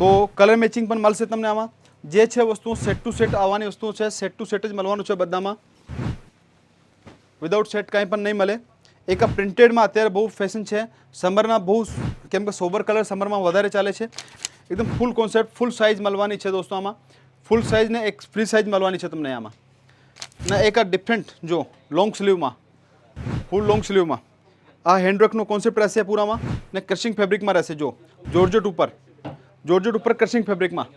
તો colour matching પણ મળશે તમને આમાં. જે છે વસ્તુ સેટ ટુ સેટ આવવાની વસ્તુઓ છે સેટ ટુ સેટ જ મળવાનું છે બધામાં. વિદાઉટ સેટ કાંઈ પણ નહીં મળે. એક આ પ્રિન્ટેડમાં અત્યારે બહુ ફેશન છે. સમરના બહુ કેમ કે સોબર કલર સમરમાં વધારે ચાલે છે. એકદમ ફૂલ કોન્સેપ્ટ ફૂલ સાઇઝ મળવાની છે દોસ્તો આમાં. ફૂલ સાઇઝ ને એક ફ્રી સાઇઝ મળવાની છે તમને આમાં. ને એક આ ડિફરન્ટ જો લોંગ સ્લીવમાં ફૂલ લોંગ સ્લીવમાં આ હેન્ડવર્કનો કોન્સેપ્ટ રહેશે પૂરામાં. ને ક્રશિંગ ફેબ્રિકમાં રહેશે, જો. જોર્જેટ ઉપર. જોર્જેટ ઉપર ક્રશિંગ ફેબ્રિકમાં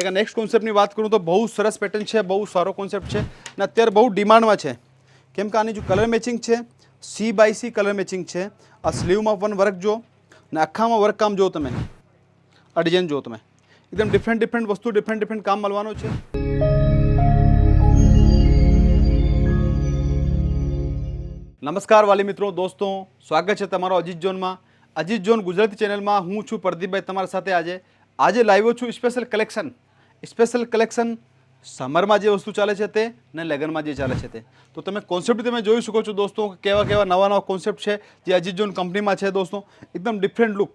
એક નેક્સ્ટ કોન્સેપ્ટની વાત કરું તો બહુ સરસ પેટર્ન છે, બહુ સારો કોન્સેપ્ટ છે ને અત્યારે બહુ ડિમાન્ડમાં છે. કેમ કે આની જો કલર મેચિંગ છે C by C colour matching છે. આ સ્લીવમાં પણ વર્ક જો ને આખામાં વર્ક કામ જો તમે. આ ડિઝાઇન જો તમે. એકદમ ડિફરન્ટ ડિફરન્ટ વસ્તુ ડિફરન્ટ ડિફરન્ટ કામ મળવાનું છે. નમસ્કાર વાલી મિત્રો, દોસ્તો, સ્વાગત છે તમારો અજીત ઝોનમાં. અજીત ઝોન ગુજરાતી ચેનલમાં હું છું પ્રદીપભાઈ તમારા સાથે આજે. આજે લાવ્યો છું સ્પેશિયલ કલેક્શન સ્પેશિયલ કલેક્શન સમરમાં જે વસ્તુ ચાલે છે તે ને લગ્નમાં જે ચાલે છે તે. તો તમે કોન્સેપ્ટ તમે જોઈ શકો છો દોસ્તો કેવા કેવા નવા નવા કોન્સેપ્ટ છે. જે અજીત જોન કંપનીમાં છે દોસ્તો. એકદમ ડિફરન્ટ લુક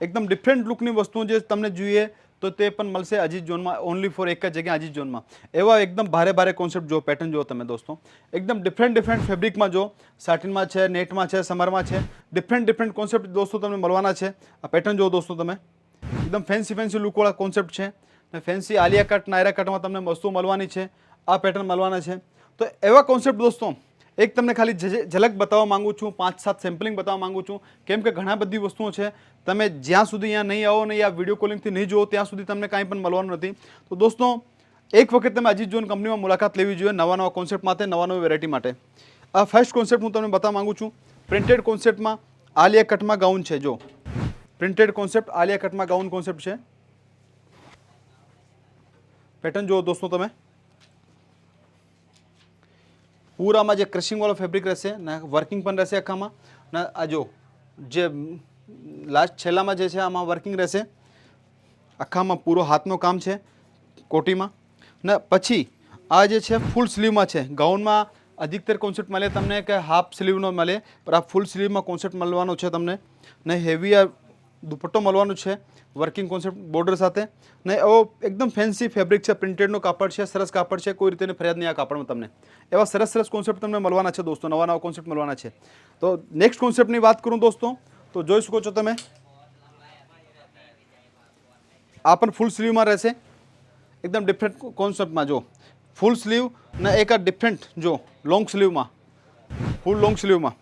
એકદમ ડિફરન્ટ લુકની વસ્તુઓ જે તમને જોઈએ તો તે પણ મળશે અજીત ઝોનમાં ઓનલી ફોર એક જ જગ્યા અજીત ઝોનમાં એવા એકદમ ભારે ભારે કોન્સેપ્ટ જો પેટર્ન જો તમે દોસ્તો. એકદમ ડિફરન્ટ ડિફરન્ટ ફેબ્રિકમાં જો સાટિનમાં છે નેટમાં છે સમરમાં છે. ડિફરન્ટ ડિફરન્ટ કોન્સેપ્ટ દોસ્તો તમને મળવાના છે. આ પેટર્ન જો દોસ્તો તમે. એકદમ ફેન્સી ફેન્સી લુકવાળા કોન્સેપ્ટ છે. ને ફેન્સી આલિયા કટ, નાયરા કટમાં તમને વસ્તુ મળવાની છે. આ પેટર્ન મળવાના છે. તો એવા કોન્સેપ્ટ દોસ્તો, એક તમને ખાલી ઝલક બતાવવા માગું છું, પાંચ, સાત સેમ્પલિંગ બતાવવા માગું છું. કેમ કે ઘણા બધી વસ્તુઓ છે. તમે જ્યાં સુધી અહીંયા નહીં આવો ને આ વીડિયો કોલિંગથી નહીં જુઓ, ત્યાં સુધી તમને કાંઈ પણ મળવાનું નથી. તો દોસ્તો, એક વખત તમે અજીત જોન કંપનીમાં મુલાકાત લેવી જોઈએ નવા નવા કોન્સેપ્ટ માટે, નવા નવી વેરાયટી માટે. આ ફર્સ્ટ કોન્સેપ્ટ હું તમને બતાવવા માગું છું. પ્રિન્ટેડ કોન્સેપ્ટમાં આલિયા કટમાં ગાઉન છે, જો. પ્રિન્ટેડ કોન્સેપ્ટ આલિયા કટમાં ગાઉન કોન્સેપ્ટ છે. પેટર્ન જુઓ દોસ્તો તમે. પૂરામાં જે ક્રશિંગવાળો ફેબ્રિક રહેશે, ને વર્કિંગ પણ રહેશે આખામાં. ને આ જો જે લાસ્ટ છેલ્લામાં જે છે, આમાં વર્કિંગ રહેશે. આખામાં પૂરો હાથનું કામ છે, કોટીમાં. ને પછી આ જે છે ફૂલ સ્લીવમાં છે. ગાઉનમાં અધિકતર કોન્સેપ્ટ મળે તમને કે હાફ સ્લીવનો મળે, પણ આ ફૂલ સ્લીવમાં કોન્સેપ્ટ મળવાનો છે તમને. ને હેવી આ દુપટ્ટો મળવાનું છે વર્કિંગ કોન્સેપ્ટ બોર્ડર સાથે. ને એવો એકદમ ફેન્સી ફેબ્રિક છે પ્રિન્ટેડનો કાપડ છે, સરસ કાપડ છે, કોઈ રીતે ફરિયાદ નહીં આ કાપડમાં તમને. એવા સરસ સરસ કોન્સેપ્ટ તમને મળવાના છે દોસ્તો, નવા નવા કોન્સેપ્ટ મળવાના છે. તો નેક્સ્ટ કોન્સેપ્ટની વાત કરું દોસ્તો, તો જોઈ શકો છો તમે. આ પણ ફૂલ સ્લીવમાં રહેશે. એકદમ ડિફરન્ટ કોન્સેપ્ટમાં જો. ફૂલ સ્લીવ ને એક આ ડિફરન્ટ જો લોંગ સ્લીવમાં ફૂલ લોંગ સ્લીવમાં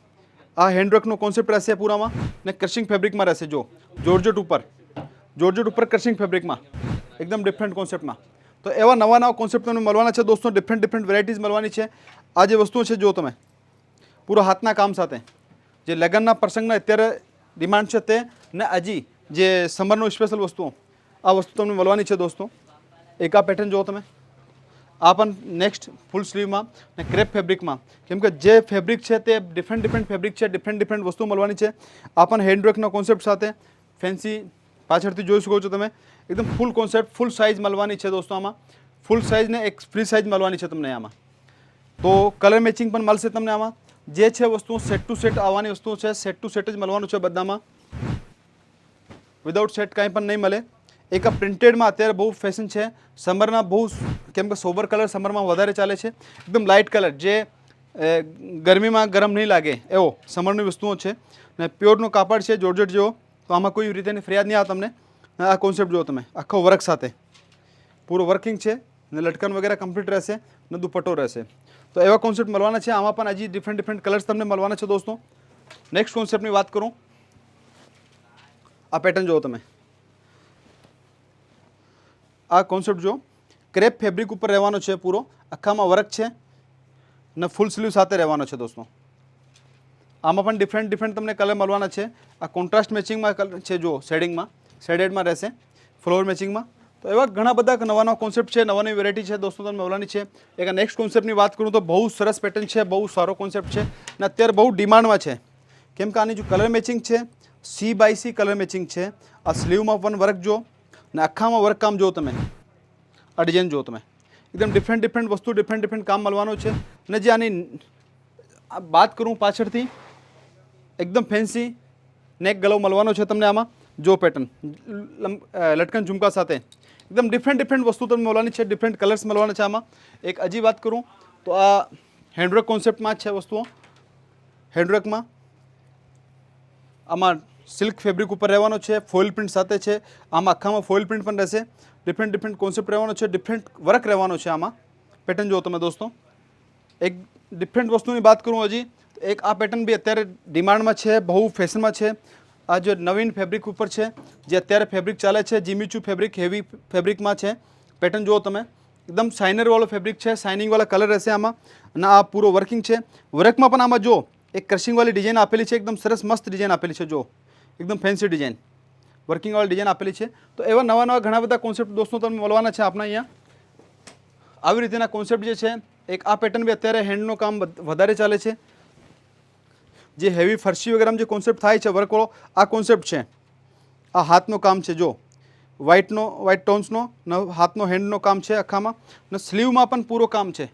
આ હેન્ડવર્કનો કોન્સેપ્ટ રહેશે પૂરામાં ને ક્રશિંગ ફેબ્રિકમાં રહેશે, જો. જોર્જેટ ઉપર. જોર્જોટ ઉપર ક્રશિંગ ફેબ્રિકમાં એકદમ ડિફરન્ટ કોન્સેપ્ટમાં તો એવા નવા નવા કોન્સેપ્ટ તમને મળવાના છે દોસ્તો ડિફરન્ટ ડિફરન્ટ વેરાયટીઝ મળવાની છે. આ જે વસ્તુઓ છે જો તમે. પૂરો હાથના કામ સાથે. જે લગ્નના પ્રસંગના અત્યારે ડિમાન્ડ છે તે ને હજી જે સમરનો સ્પેશિયલ વસ્તુઓ, આ વસ્તુ તમને મળવાની છે દોસ્તો. એકા પેટર્ન જુઓ તમે. આ પણ નેક્સ્ટ ફૂલ સ્લીવમાં ને ક્રેપ ફેબ્રિકમાં કેમ કે જે ફેબ્રિક છે તે ડિફરન્ટ ડિફરન્ટ ફેબ્રિક છે ડિફરન્ટ ડિફરન્ટ વસ્તુ મળવાની છે. આ પણ હેન્ડવર્કના કોન્સેપ્ટ સાથે ફેન્સી પાછળથી જોઈ શકો છો તમે. એકદમ ફૂલ કોન્સેપ્ટ ફૂલ સાઇઝ મળવાની છે દોસ્તો આમાં. ફૂલ સાઇઝ ને એક ફ્રી સાઇઝ મળવાની છે તમને આમાં. તો કલર મેચિંગ પણ મળશે તમને આમાં. જે છે વસ્તુઓ સેટ ટુ સેટ આવવાની વસ્તુઓ છે સેટ ટુ સેટ જ મળવાનું છે બધામાં. વિદાઉટ સેટ કાંઈ પણ નહીં મળે. એક આ પ્રિન્ટેડમાં અત્યારે બહુ ફેશન છે. સમરના બહુ કેમ કે સોબર કલર સમરમાં વધારે ચાલે છે. એકદમ લાઇટ કલર જે ગરમીમાં ગરમ નહીં લાગે, એવો સમરની વસ્તુઓ છે. ને પ્યોરનો કાપડ છે જોર્જેટ જેવો. તો આમાં કોઈ રીતેની ફરિયાદ નહીં આવે તમને. આ કોન્સેપ્ટ જુઓ તમે, આખો વર્ક સાથે. પૂરો વર્કિંગ છે, ને લટકન વગેરે કમ્પ્લીટ રહેશે, ને દુપટ્ટો રહેશે. તો એવા કોન્સેપ્ટ મળવાના છે. આમાં પણ હજી ડિફરન્ટ ડિફરન્ટ કલર્સ તમને મળવાના છે દોસ્તો. નેક્સ્ટ કોન્સેપ્ટની વાત કરું. આ પેટર્ન જુઓ તમે. આ કોન્સેપ્ટ જો ક્રેપ ફેબ્રિક ઉપર રહેવાનો છે પૂરો. આખામાં વર્ક છે ને ફૂલ સ્લીવ સાથે રહેવાનો છે દોસ્તો. આમાં પણ ડિફરન્ટ ડિફરન્ટ તમને કલર મળવાના છે. આ કોન્ટ્રાસ્ટ મેચિંગમાં કલર છે જો શેડિંગમાં શેડેડમાં રહેશે. ફ્લોર મેચિંગમાં તો એવા ઘણા બધા નવા નવા કોન્સેપ્ટ છે, નવા નવી વેરાયટી છે દોસ્તો તમને મળવાની છે. એક નેક્સ્ટ કોન્સેપ્ટની વાત કરું તો બહુ સરસ પેટર્ન છે, બહુ સારો કોન્સેપ્ટ છે ને અત્યારે બહુ ડિમાન્ડમાં છે. કેમ કે આની જો કલર મેચિંગ છે C by C colour matching છે. આ સ્લીવમાં પણ વર્ક જો ને આખામાં વર્કકામ જો તમે. ડિઝાઇન જુઓ તમે. એકદમ ડિફરન્ટ ડિફરન્ટ વસ્તુ ડિફરન્ટ ડિફરન્ટ કામ મળવાનું છે. અને જે આની વાત કરું પાછળથી, એકદમ ફેન્સી નેક ગલો મળવાનો છે તમને આમાં. જો પેટર્ન લટકન ઝુમકા સાથે. એકદમ ડિફરન્ટ ડિફરન્ટ વસ્તુ તમને મળવાની છે. ડિફરન્ટ કલર્સ મળવાના છે આમાં. એક હજી વાત કરું, તો આ હેન્ડવર્ક કોન્સેપ્ટમાં જ છે વસ્તુઓ. હેન્ડવર્કમાં આમાં સિલ્ક ફેબ્રિક ઉપર રહેવાનો છે ફોઇલ પ્રિન્ટ સાથે છે. આમાં આખામાં ફોઇલ પ્રિન્ટ પણ રહેશે. ડિફરન્ટ ડિફરન્ટ કોન્સેપ્ટ રહેવાનો છે ડિફરન્ટ વર્ક રહેવાનો છે આમાં. પેટર્ન જુઓ તમે દોસ્તો. એક ડિફરન્ટ વસ્તુની વાત કરું હજી. એક આ પેટર્ન બી અત્યારે ડિમાન્ડમાં છે, બહુ ફેશનમાં છે. આ જે નવીન ફેબ્રિક ઉપર છે, જે અત્યારે ફેબ્રિક ચાલે છે, જીમીચુ ફેબ્રિક હેવી ફેબ્રિકમાં છે. પેટર્ન જુઓ તમે. એકદમ શાઇનરવાળો ફેબ્રિક છે શાઇનિંગવાળા કલર રહેશે આમાં. અને આ પૂરો વર્કિંગ છે. વર્કમાં પણ આમાં જો એક ક્રશિંગવાળી ડિઝાઇન આપેલી છે, એકદમ સરસ મસ્ત ડિઝાઇન આપેલી છે જો એકદમ ફેન્સી ડિઝાઇન વર્કિંગવાળી ડિઝાઇન આપેલી છે. તો એવા નવા નવા ઘણા બધા કોન્સેપ્ટ દોસ્તો તમને મળવાના છે આપણા અહીંયા. આવી રીતેના કોન્સેપ્ટ જે છે, એક આ પેટર્ન બી અત્યારે હેન્ડનું કામ વધારે ચાલે છે. જે હેવી ફરશી વગેરેમાં જે કોન્સેપ્ટ થાય છે, વર્કવાળો, આ કોન્સેપ્ટ છે. આ હાથનું કામ છે, જો. વ્હાઇટનો વ્હાઇટ ટોન્સનો ન હાથનો હેન્ડનો કામ છે આખામાં. ને સ્લીવમાં પણ પૂરો કામ છે.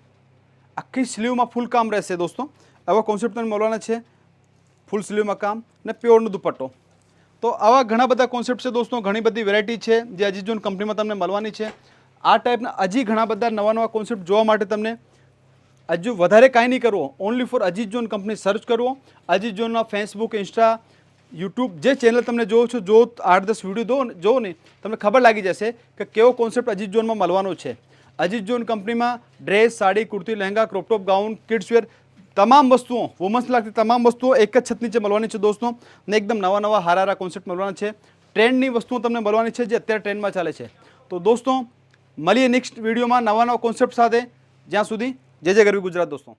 આખી સ્લીવમાં ફૂલ કામ રહેશે દોસ્તો. આવા કોન્સેપ્ટ તમને મળવાના છે. ફૂલ સ્લીવમાં કામ. ને પ્યોરનો દુપટ્ટો. તો આવા ઘણા બધા કોન્સેપ્ટ છે દોસ્તો, ઘણી બધી વેરાયટી છે જે અજીત જોન કંપનીમાં તમને મળવાની છે. આ ટાઈપના હજી ઘણા બધા નવા નવા કોન્સેપ્ટ જોવા માટે તમને હજુ વધારે કાંઈ નહીં કરવો. Only for Ajit zone company search કરવો. અજીત જોનના ફેસબુક ઇન્સ્ટા યુટ્યુબ જે ચેનલ તમને જોવો છો, જો આઠ દસ વીડિયો દો જોવો ને, તમને ખબર લાગી જશે કે કેવો કોન્સેપ્ટ અજીત જોનમાં મળવાનો છે. અજીત જોન કંપનીમાં dress sari, kurti, lehenga crop top gown kidswear તમામ વસ્તુઓ વુમન્સ લાગતી તમામ વસ્તુઓ એક જ છત નીચે મળવાની છે દોસ્તો ને એકદમ નવા નવા હારા કોન્સેપ્ટ મળવાના છે. ટ્રેન્ડની વસ્તુઓ તમને મળવાની છે જે અત્યારે ટ્રેન્ડમાં ચાલે છે. તો દોસ્તો, મળીએ નેક્સ્ટ વિડીયોમાં નવા નવા કોન્સેપ્ટ સાથે. જ્યાં સુધી, જય જય ગરવી ગુજરાત દોસ્તો.